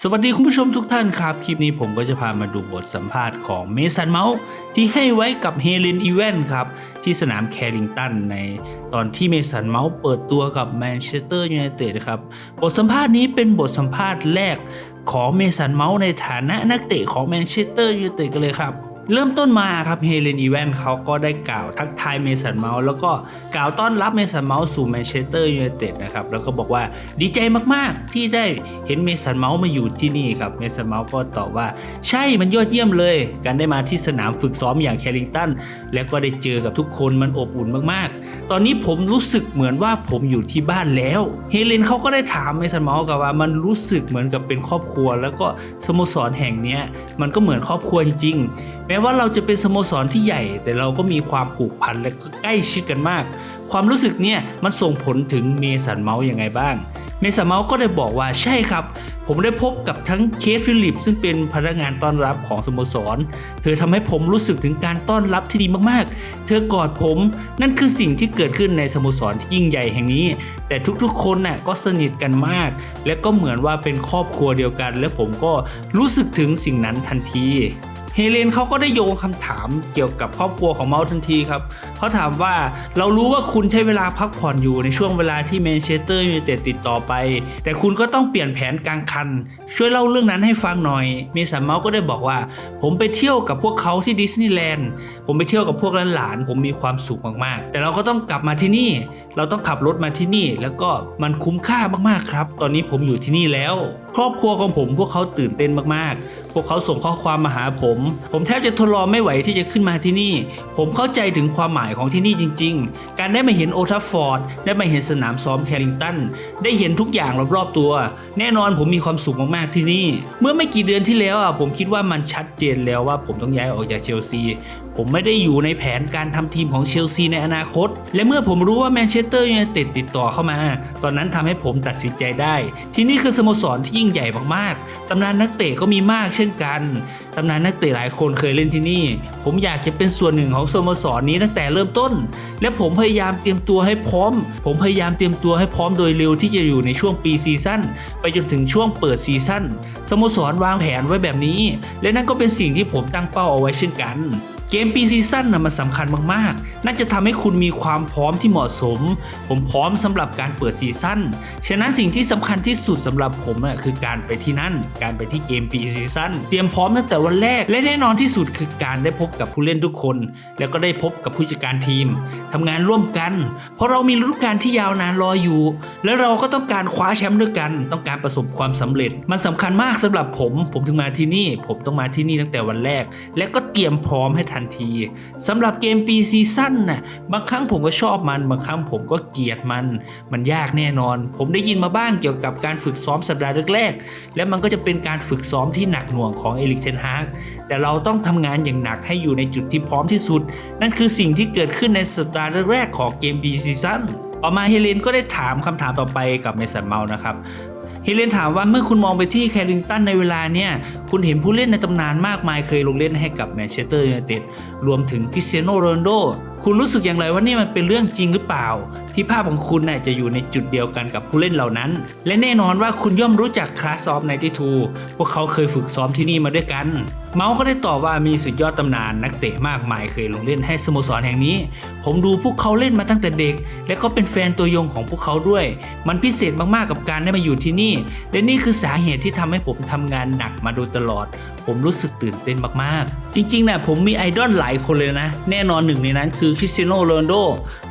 สวัสดีคุณผู้ชมทุกท่านครับ คลิปนี้ผมก็จะพามาดูบทสัมภาษณ์ของเมสันเมาส์ที่ให้ไว้กับเฮเลนอีเวนครับ ที่สนามแคริงตันในตอนที่เมสันเมาส์เปิดตัวกับแมนเชสเตอร์ยูไนเต็ดครับ บทสัมภาษณ์นี้เป็นบทสัมภาษณ์แรกของเมสันเมาส์ในฐานะนักเตะของแมนเชสเตอร์ยูไนเต็ดกันเลยครับ เริ่มต้นมาครับเฮเลนอีแวนเขาก็ได้กล่าวทักทายเมสันเมาส์แล้วก็ กล่าวต้อนรับเมสันเมาส์สู่แมนเชสเตอร์ยูไนเต็ดนะครับแล้วก็บอกว่าดีใจมากๆ ที่ได้เห็นเมสันเมาส์มาอยู่ที่นี่ครับเมสันเมาส์ก็ตอบว่า ใช่มันยอดเยี่ยมเลย การได้มาที่สนามฝึกซ้อมอย่างแคริงตันแล้วก็ได้เจอกับทุกคนมันอบอุ่นมากๆ ตอนนี้ผมรู้สึกเหมือนว่าผมอยู่ที่บ้านแล้วเฮเลนเขาก็ได้ถามเมสันเมาส์กับว่ามันรู้สึกเหมือนกับเป็นครอบครัว แล้วก็สโมสรแห่งนี้มันก็เหมือนครอบครัวจริงๆแม้ว่าเราจะเป็นสโมสรที่ใหญ่ แต่เราก็มีความผูกพันและก็ใกล้ชิดกันมาก ความรู้สึกเนี่ยมันส่งผลถึงเมสันเมาส์ยังไงบ้าง เมสันเมาส์ก็ได้บอกว่าใช่ครับ ผมได้พบกับทั้งเคสฟิลิป ซึ่งเป็นพนักงานต้อนรับของสโมสร เธอทำให้ผมรู้สึกถึงการต้อนรับที่ดีมากๆ เธอกอดผม นั่นคือสิ่งที่เกิดขึ้นในสโมสรที่ยิ่งใหญ่แห่งนี้ แต่ทุกๆ คนน่ะก็สนิทกันมาก และก็เหมือนว่าเป็นครอบครัวเดียวกัน และผมก็รู้สึกถึงสิ่งนั้นทันที เฮเลนเขาก็ได้โยงคำถามเกี่ยวกับครอบครัวของเมาส์ทันทีครับเขาถามว่าเรารู้ว่าคุณใช้เวลาพักผ่อนอยู่ในช่วงเวลาที่แมนเชสเตอร์ยูไนเต็ดติดต่อไป แต่คุณก็ต้องเปลี่ยนแผนกลางคัน ช่วยเล่าเรื่องนั้นให้ฟังหน่อย เมสันเมาส์ก็ได้บอกว่า ผมไปเที่ยวกับพวกเขาที่ดิสนีย์แลนด์ผมไปเที่ยวกับพวกหลานๆผมมีความสุขมากๆ แต่เราก็ต้องกลับมาที่นี่ เราต้องขับรถมาที่นี่ แล้วก็มันคุ้มค่ามากๆครับ ตอนนี้ผมอยู่ที่นี่แล้ว ครอบครัวของผมพวกเขาตื่นเต้นมากๆ พวกเขาส่งข้อความมาหาผม ผมแทบจะทนรอไม่ไหวที่จะขึ้นมาที่นี่ ผมเข้าใจถึงความหมายของที่นี่จริง ๆ การได้มาเห็นโอทัฟฟอร์ด ได้มาเห็นสนามซ้อมแคริงตัน ได้เห็นทุกอย่างรอบๆตัว แน่นอนผมมีความสุขมากๆที่นี่ เมื่อไม่กี่เดือนที่แล้วอะผมคิดว่ามันชัดเจนแล้วว่าผมต้องย้ายออกจากเชลซี ผมไม่ได้อยู่ในแผนการทำทีมของเชลซีในอนาคต และเมื่อผมรู้ว่าแมนเชสเตอร์ยูไนเต็ดติดต่อเข้ามา ตอนนั้นทำให้ผมตัดสินใจได้ ที่นี่คือสโมสรที่ยิ่งใหญ่มากๆ ตำนานนักเตะก็มีมากเช่นกันตำนานนักเตะหลายคนเคยเล่นที่นี่ ผมอยากจะเป็นส่วนหนึ่งของสโมสรนี้ตั้งแต่เริ่มต้น และผมพยายามเตรียมตัวให้พร้อม ผมพยายามเตรียมตัวให้พร้อมโดยเร็วที่จะอยู่ในช่วงปีซีซั่นไปจนถึงช่วงเปิดซีซั่นสโมสรวางแผนไว้แบบนี้ และนั่นก็เป็นสิ่งที่ผมตั้งเป้าเอาไว้เช่นกัน เกมปีซีซั่นนะมันสำคัญมากๆ น่าจะทำให้คุณมีความพร้อมที่เหมาะสม ผมพร้อมสำหรับการเปิดซีซั่น ฉะนั้นสิ่งที่สำคัญที่สุดสำหรับผมอะคือการไปที่นั่น การไปที่เกมปีซีซั่น เตรียมพร้อมตั้งแต่วันแรก และแน่นอนที่สุดคือการได้พบกับผู้เล่นทุกคน แล้วก็ได้พบกับผู้จัดการทีมทำงานร่วมกัน เพราะเรามีฤดูกาลที่ยาวนานรออยู่ และเราก็ต้องการคว้าแชมป์ด้วยกัน ต้องการประสบความสำเร็จ มันสำคัญมากสำหรับผม ผมถึงมาที่นี่ ผมต้องมาที่นี่ตั้งแต่วันแรก และก็เตรียมพร้อมให้ทันทีสำหรับเกมปีซีซั่นน่ะบางครั้งผมก็ชอบมัน บางครั้งผมก็เกลียดมัน มันยากแน่นอน ผมได้ยินมาบ้างเกี่ยวกับการฝึกซ้อมสัปดาห์แรกๆและมันก็จะเป็นการฝึกซ้อมที่หนักหน่วงของเอลิกเทนฮากแต่เราต้องทำงานอย่างหนักให้อยู่ในจุดที่พร้อมที่สุด นั่นคือสิ่งที่เกิดขึ้นในสัปดาห์แรกๆของเกมปีซีซั่นต่อมาเฮเลนก็ได้ถามคำถามต่อไปกับเมสันเมานะครับเฮเลนถามว่าเมื่อคุณมองไปที่แคริงตันในเวลาเนี่ย คุณเห็นผู้เล่นในตำนานมากมายเคยลงเล่นให้กับแมนเชสเตอร์ยูไนเต็ดรวมถึงคริสเตียโนโรนโด คุณรู้สึกอย่างไรว่านี่มันเป็นเรื่องจริงหรือเปล่า ที่ภาพของคุณน่ะจะอยู่ในจุดเดียวกันกับผู้เล่นเหล่านั้น และแน่นอนว่าคุณย่อมรู้จักคลาสออฟไนที่ทูพวกเขาเคยฝึกซ้อมที่นี่มาด้วยกัน เมาส์ก็ได้ตอบว่ามีสุดยอดตำนานนักเตะมากมายเคยลงเล่นให้สโมสรแห่งนี้ ผมดูพวกเขาเล่นมาตั้งแต่เด็ก และก็เป็นแฟนตัวยงของพวกเขาด้วย มันพิเศษมากๆกับการได้มาอยู่ที่นี่ และนี่คือสาเหตุที่ทำให้ผมทำงานหนักมาโดยตลอดผมรู้สึกตื่นเต้นมากๆ จริงๆนะผมมีไอดอลหลายคนเลยนะ แน่นอนหนึ่งในนั้นคือคริสเตียโนโรนโด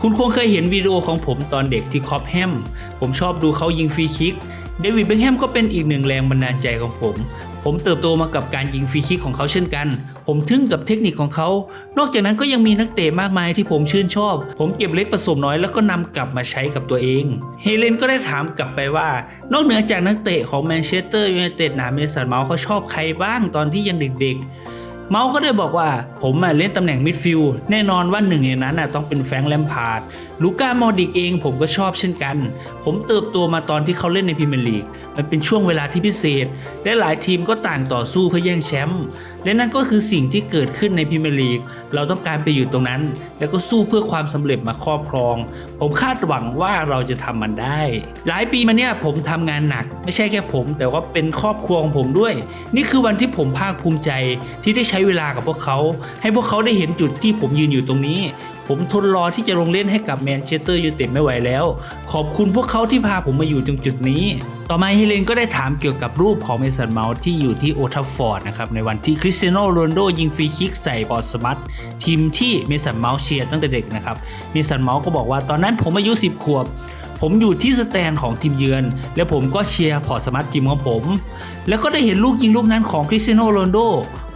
คุณคงเคยเห็นวิดีโอของผมตอนเด็กที่คอปแฮม ผมชอบดูเขายิงฟรีคิก เดวิดเบคแฮมก็เป็นอีกหนึ่งแรงบันดาลใจของผม ผมเติบโตมากับการยิงฟรีคิกของเขาเช่นกัน ผมทึ่งกับเทคนิคของเขา นอกจากนั้นก็ยังมีนักเตะมากมายที่ผมชื่นชอบ ผมเก็บเล็กผสมน้อยแล้วก็นำกลับมาใช้กับตัวเอง เฮเลนก็ได้ถามกลับไปว่า นอกเหนือจากนักเตะของแมนเชสเตอร์ยูไนเต็ดนาเมสันเมาส์เขาชอบใครบ้างตอนที่ยังเด็กๆ เมาส์ก็ได้บอกว่าผมเล่นตำแหน่งมิดฟิลด์แน่นอนว่าหนึ่งในนั้นต้องเป็นแฟรงค์แลมพาร์ด ลูก้าโมดริกเองผมก็ชอบเช่นกัน ผมเติบโตมาตอนที่เขาเล่นในพรีเมียร์ลีก มันเป็นช่วงเวลาที่พิเศษ และหลายทีมก็ต่างต่อสู้เพื่อแย่งแชมป์และนั่นก็คือสิ่งที่เกิดขึ้นในพรีเมียร์ลีก เราต้องการไปอยู่ตรงนั้น แล้วก็สู้เพื่อความสำเร็จมาครอบครอง ผมคาดหวังว่าเราจะทำมันได้ หลายปีมาเนี่ยผมทำงานหนัก ไม่ใช่แค่ผม แต่ว่าเป็นครอบครัวของผมด้วย นี่คือวันที่ผมภาคภูมิใจที่ได้ใช้เวลากับพวกเขา ให้พวกเขาได้เห็นจุดที่ผมยืนอยู่ตรงนี้ ผมทนรอที่จะลงเล่นให้กับแมนเชสเตอร์ยูไนเต็ดไม่ไหวแล้ว ขอบคุณพวกเขาที่พาผมมาอยู่ตรงจุดนี้ ต่อมาเฮเลนก็ได้ถามเกี่ยวกับรูปของเมสันเมาส์ที่อยู่ที่โอทัฟฟอร์ดนะครับในวันที่คริสเตียโนโรนโดยิงฟรีคิกใส่บอสมัตทีมที่เมสันเมาส์เชียร์ตั้งแต่เด็กนะครับเมสันเมาส์ก็บอกว่าตอนนั้นผมอายุ 10 ขวบผมอยู่ที่สแตนของทีมเยือน แล้วผมก็เชียร์พอสมัตทีมของผม แล้วก็ได้เห็นลูกยิงลูกนั้นของคริสเตียโนโรนโด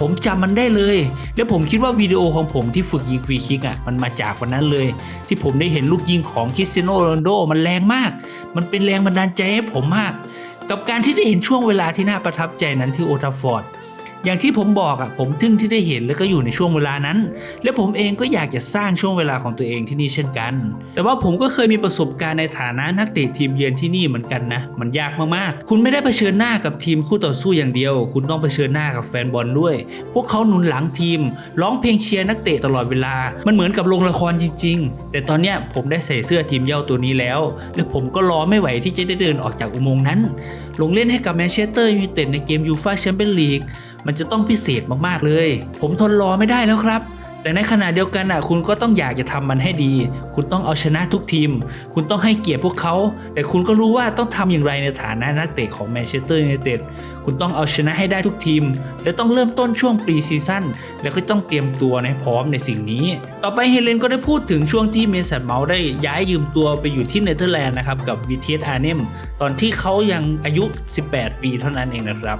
ผมจำมันได้เลย แล้วผมคิดว่าวิดีโอของผมที่ฝึกยิงฟรีคิกอะมันมาจากวันนั้นเลย ที่ผมได้เห็นลูกยิงของคริสเตียโนโรนโดมันแรงมาก มันเป็นแรงบันดาลใจให้ผมมาก กับการที่ได้เห็นช่วงเวลาที่น่าประทับใจนั้นที่โอทาฟอร์ด อย่างที่ผมบอกอะผมทึ่งที่ได้เห็นแล้วก็อยู่ในช่วงเวลานั้น และผมเองก็อยากจะสร้างช่วงเวลาของตัวเองที่นี่เช่นกัน แต่ว่าผมก็เคยมีประสบการณ์ในฐานะนักเตะทีมเยือนที่นี่เหมือนกันนะ มันยากมากๆ คุณไม่ได้เผชิญหน้ากับทีมคู่ต่อสู้อย่างเดียว คุณต้องเผชิญหน้ากับแฟนบอลด้วย พวกเขาหนุนหลังทีม ร้องเพลงเชียร์นักเตะตลอดเวลา มันเหมือนกับโรงละครจริง ๆ แต่ตอนเนี้ยผมได้ใส่เสื้อทีมเย่าตัวนี้แล้ว และผมก็รอไม่ไหวที่จะได้เดินออกจากอุโมงค์นั้น ลงเล่นให้กับแมนเชสเตอร์ยูไนเต็ดในเกมยูฟ่าแชมเปี้ยนลีกมันจะต้องพิเศษมากๆเลย ผมทนรอไม่ได้แล้วครับ แต่ในขณะเดียวกันอะคุณก็ต้องอยากจะทำมันให้ดี คุณต้องเอาชนะทุกทีม คุณต้องให้เกียรติพวกเขา แต่คุณก็รู้ว่าต้องทำอย่างไรในฐานะนักเตะของแมนเชสเตอร์ยูไนเต็ดคุณต้องเอาชนะให้ได้ทุกทีม และต้องเริ่มต้นช่วงปรีซีซั่นแล้วก็ต้องเตรียมตัวในพร้อมในสิ่งนี้ ต่อไปเฮเลนก็ได้พูดถึงช่วงที่เมสันเมาส์ได้ย้ายยืมตัวไปอยู่ที่เนเธอร์แลนด์นะครับกับวีเทียอาร์เนมตอนที่เขายังอายุ 18 ปีเท่านั้นเองนะครับ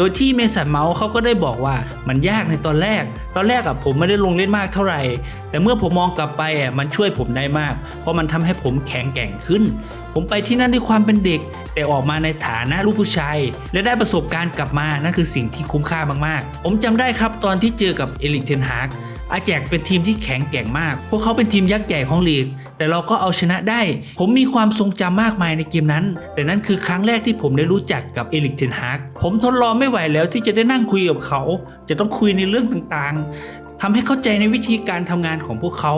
โดยที่เมสันเมาส์เขาก็ได้บอกว่ามันยากในตอนแรก ตอนแรกอะผมไม่ได้ลงเล่นมากเท่าไหร่ แต่เมื่อผมมองกลับไปอะมันช่วยผมได้มาก เพราะมันทำให้ผมแข็งแกร่งขึ้น ผมไปที่นั่นด้วยความเป็นเด็ก แต่ออกมาในฐานะลูกผู้ชาย และได้ประสบการณ์กลับมา นั่นคือสิ่งที่คุ้มค่ามากๆ ผมจำได้ครับตอนที่เจอกับเอลิกเทนฮากอาแจกเป็นทีมที่แข็งแกร่งมาก พวกเขาเป็นทีมยักษ์ใหญ่ของลีก แต่เราก็เอาชนะได้ ผมมีความทรงจำมากมายในเกมนั้น แต่นั่นคือครั้งแรกที่ผมได้รู้จักกับเอลิกเทนฮากผมทนรอไม่ไหวแล้วที่จะได้นั่งคุยกับเขา จะต้องคุยในเรื่องต่างๆทำให้เข้าใจในวิธีการทำงานของพวกเขา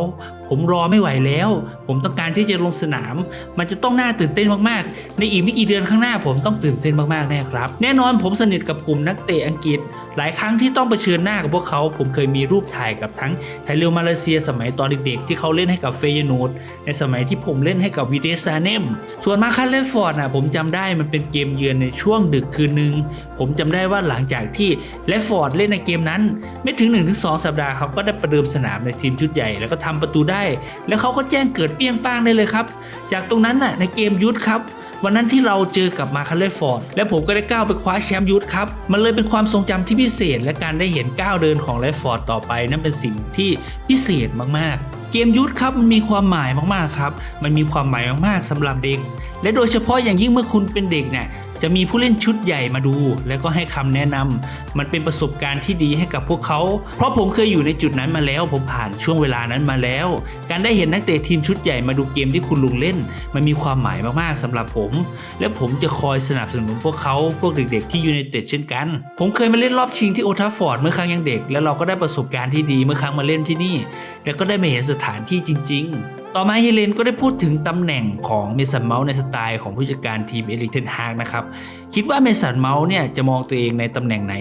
ผมรอไม่ไหวแล้ว ผมต้องการที่จะลงสนาม มันจะต้องน่าตื่นเต้นมากๆ ในอีกไม่กี่เดือนข้างหน้าผมต้องตื่นเต้นมากๆแน่ครับ แน่นอนผมสนิทกับกลุ่มนักเตะอังกฤษ หลายครั้งที่ต้องเผชิญหน้ากับพวกเขา ผมเคยมีรูปถ่ายกับทั้งไทเรลมาเลเซีย สมัยตอนเด็กๆ ที่เขาเล่นให้กับเฟยโนดในสมัยที่ผมเล่นให้กับวิเดซาเนม ส่วนมาคันเลฟฟอร์ดนะผมจำได้มันเป็นเกมเยือนในช่วงดึกคืนหนึ่งผมจำได้ว่าหลังจากที่เลฟฟอร์ดเล่นในเกมนั้น ไม่ถึง 1-2 สัปดาห์เขาก็ได้ประเดิมสนามในทีมชุดใหญ่แล้วก็ทำประตูได้แล้วเขาก็แจ้งเกิดเปี้ยงป้างได้เลยครับ จากตรงนั้นน่ะในเกมยุทธครับวันนั้นที่เราเจอกับมาคัลเลฟอร์ดและผมก็ได้ก้าวไปคว้าแชมป์ยุทธครับ มันเลยเป็นความทรงจำที่พิเศษ และการได้เห็นก้าวเดินของเลฟฟอร์ดต่อไป นั่นเป็นสิ่งที่พิเศษมากๆ เกมยุทธครับมันมีความหมายมากๆครับ มันมีความหมายมากๆสำหรับเด็ก และโดยเฉพาะอย่างยิ่งเมื่อคุณเป็นเด็กเนี่ย จะมีผู้เล่นชุดใหญ่มาดู แล้วก็ให้คำแนะนำมันเป็นประสบการณ์ที่ดีให้กับพวกเขา เพราะผมเคยอยู่ในจุดนั้นมาแล้ว ผมผ่านช่วงเวลานั้นมาแล้ว การได้เห็นนักเตะทีมชุดใหญ่มาดูเกมที่คุณลุงเล่น มันมีความหมายมากๆสำหรับผม และผมจะคอยสนับสนุนพวกเขาพวกเด็ก ๆ ที่อยู่ในเต็ดเช่นกัน ผมเคยมาเล่นรอบชิงที่โอทัฟฟอร์ดเมื่อครั้งยังเด็ก แล้วเราก็ได้ประสบการณ์ที่ดีเมื่อครั้งมาเล่นที่นี่ แล้วก็ได้มาเห็นสถานที่จริง ๆ ต่อมาเฮเลนก็ได้พูดถึงตำแหน่งของเมสันเมาส์ในสไตล์ของผู้จัดการทีมเอลิกเทนฮากนะครับ คิดว่าเมสันเมาส์เนี่ยจะมองตัวเองในตำแหน่งไหน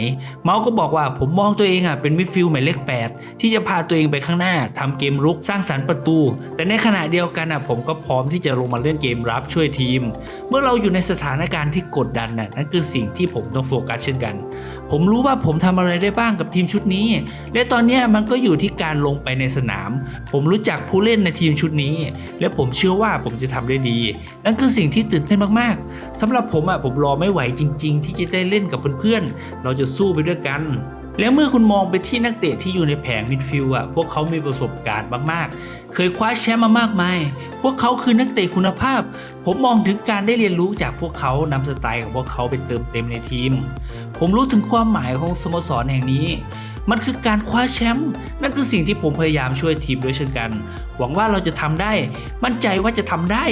เมาส์ก็บอกว่าผมมองตัวเองอะเป็นมิดฟิลด์หมายเลข8 ที่จะพาตัวเองไปข้างหน้าทำเกมรุกสร้างสรรค์ประตู แต่ในขณะเดียวกันอะผมก็พร้อมที่จะลงมาเล่นเกมรับช่วยทีม เมื่อเราอยู่ในสถานการณ์ที่กดดันน่ะนั่นคือสิ่งที่ผมต้องโฟกัสเช่นกัน ผมรู้ว่าผมทำอะไรได้บ้างกับทีมชุดนี้ และตอนนี้มันก็อยู่ที่การลงไปในสนาม ผมรู้จักผู้เล่นในทีมชุดนี้ และผมเชื่อว่าผมจะทำได้ดี นั่นคือสิ่งที่ตื่นเต้นมากๆสำหรับผมอะผมรอไม่ไหวจริง ๆ ที่จะได้เล่นกับเพื่อนๆ เราจะสู้ไปด้วยกัน แล้วเมื่อคุณมองไปที่นักเตะที่อยู่ในแผงมิดฟิลด์อะพวกเขามีประสบการณ์มากๆ เคยคว้าแชมป์มามากมาย พวกเขาคือนักเตะคุณภาพ ผมมองถึงการได้เรียนรู้จากพวกเขานำสไตล์ของพวกเขาไปเติมเต็มในทีม ผมรู้ถึงความหมายของสโมสรแห่งนี้มันคือการคว้าแชมป์นั่นคือสิ่งที่ผมพยายามช่วยทีมด้วยเช่นกัน หวังว่าเราจะทำได้ มั่นใจว่าจะทำได้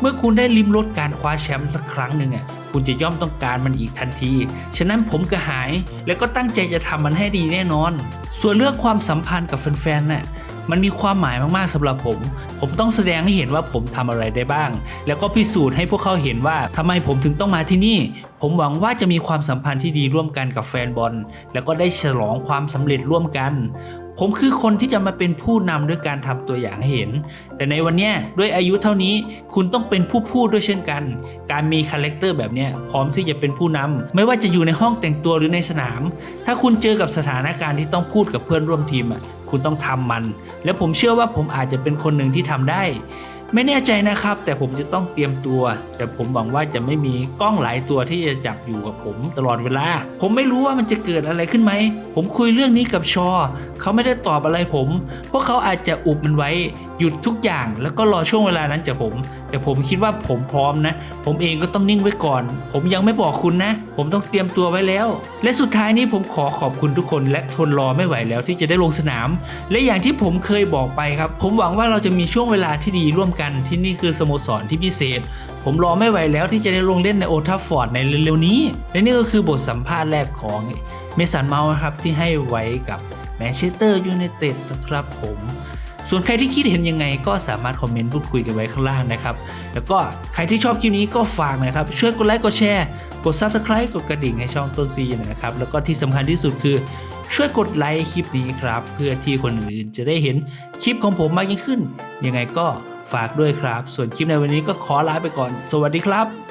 เมื่อคุณได้ลิ้มรสการคว้าแชมป์สักครั้งหนึ่งอะคุณจะย่อมต้องการมันอีกทันที ฉะนั้นผมกระหายแล้วก็ตั้งใจจะทำมันให้ดีแน่นอน ส่วนเรื่องความสัมพันธ์กับแฟนๆน่ะมันมีความหมายมากๆสำหรับผม ผมต้องแสดงให้เห็นว่าผมทำอะไรได้บ้าง แล้วก็พิสูจน์ให้พวกเขาเห็นว่าทำไมผมถึงต้องมาที่นี่ ผมหวังว่าจะมีความสัมพันธ์ที่ดีร่วมกันกับแฟนบอล แล้วก็ได้ฉลองความสำเร็จร่วมกัน ผมคือคนที่จะมาเป็นผู้นำด้วยการทำตัวอย่างให้เห็น แต่ในวันนี้ด้วยอายุเท่านี้คุณต้องเป็นผู้พูดด้วยเช่นกัน การมีคาแรคเตอร์แบบนี้พร้อมที่จะเป็นผู้นำไม่ว่าจะอยู่ในห้องแต่งตัวหรือในสนาม ถ้าคุณเจอกับสถานการณ์ที่ต้องพูดกับเพื่อนร่วมทีมอะคุณต้องทำมัน และผมเชื่อว่าผมอาจจะเป็นคนหนึ่งที่ทำได้ ไม่แน่ใจนะครับ แต่ผมจะต้องเตรียมตัว แต่ผมหวังว่าจะไม่มีกล้องหลายตัวที่จะจับอยู่กับผมตลอดเวลา ผมไม่รู้ว่ามันจะเกิดอะไรขึ้นไหม ผมคุยเรื่องนี้กับชอ เขาไม่ได้ตอบอะไรผม พวกเขาอาจจะอุบมันไว้ หยุดทุกอย่าง แล้วก็รอช่วงเวลานั้นจากผม แต่ผมคิดว่าผมพร้อมนะ ผมเองก็ต้องนิ่งไว้ก่อน ผมยังไม่บอกคุณนะ ผมต้องเตรียมตัวไว้แล้ว และสุดท้ายนี้ผมขอขอบคุณทุกคนและทนรอไม่ไหวแล้วที่จะได้ลงสนาม และอย่างที่ผมเคยบอกไปครับ ผมหวังว่าเราจะมีช่วงเวลาที่ดีร่วมกันที่นี่คือสโมสรที่พิเศษ ผมรอไม่ไหวแล้วที่จะได้ลงเล่นในโอทัฟฟอร์ดในเร็วๆนี้ และนี่ก็คือบทสัมภาษณ์แรกของเมสันเมาส์นะครับที่ให้ไว้กับแมนเชสเตอร์ยูไนเต็ดนะครับผมส่วนใครที่คิดเห็นยังไงก็สามารถคอมเมนต์พูดคุยกันไว้ข้างล่างนะครับ แล้วก็ใครที่ชอบคลิปนี้ก็ฝากนะครับ ช่วยกดไลค์กดแชร์ กด Subscribe กดกระดิ่งให้ช่องต้นซีนะครับ แล้วก็ที่สำคัญที่สุดคือช่วยกดไลค์คลิปนี้ครับ เพื่อที่คนอื่นจะได้เห็นคลิปของผมมากยิ่งขึ้น ยังไงก็ ฝากด้วยครับ ส่วนคลิปในวันนี้ก็ขอลาไปก่อน สวัสดีครับ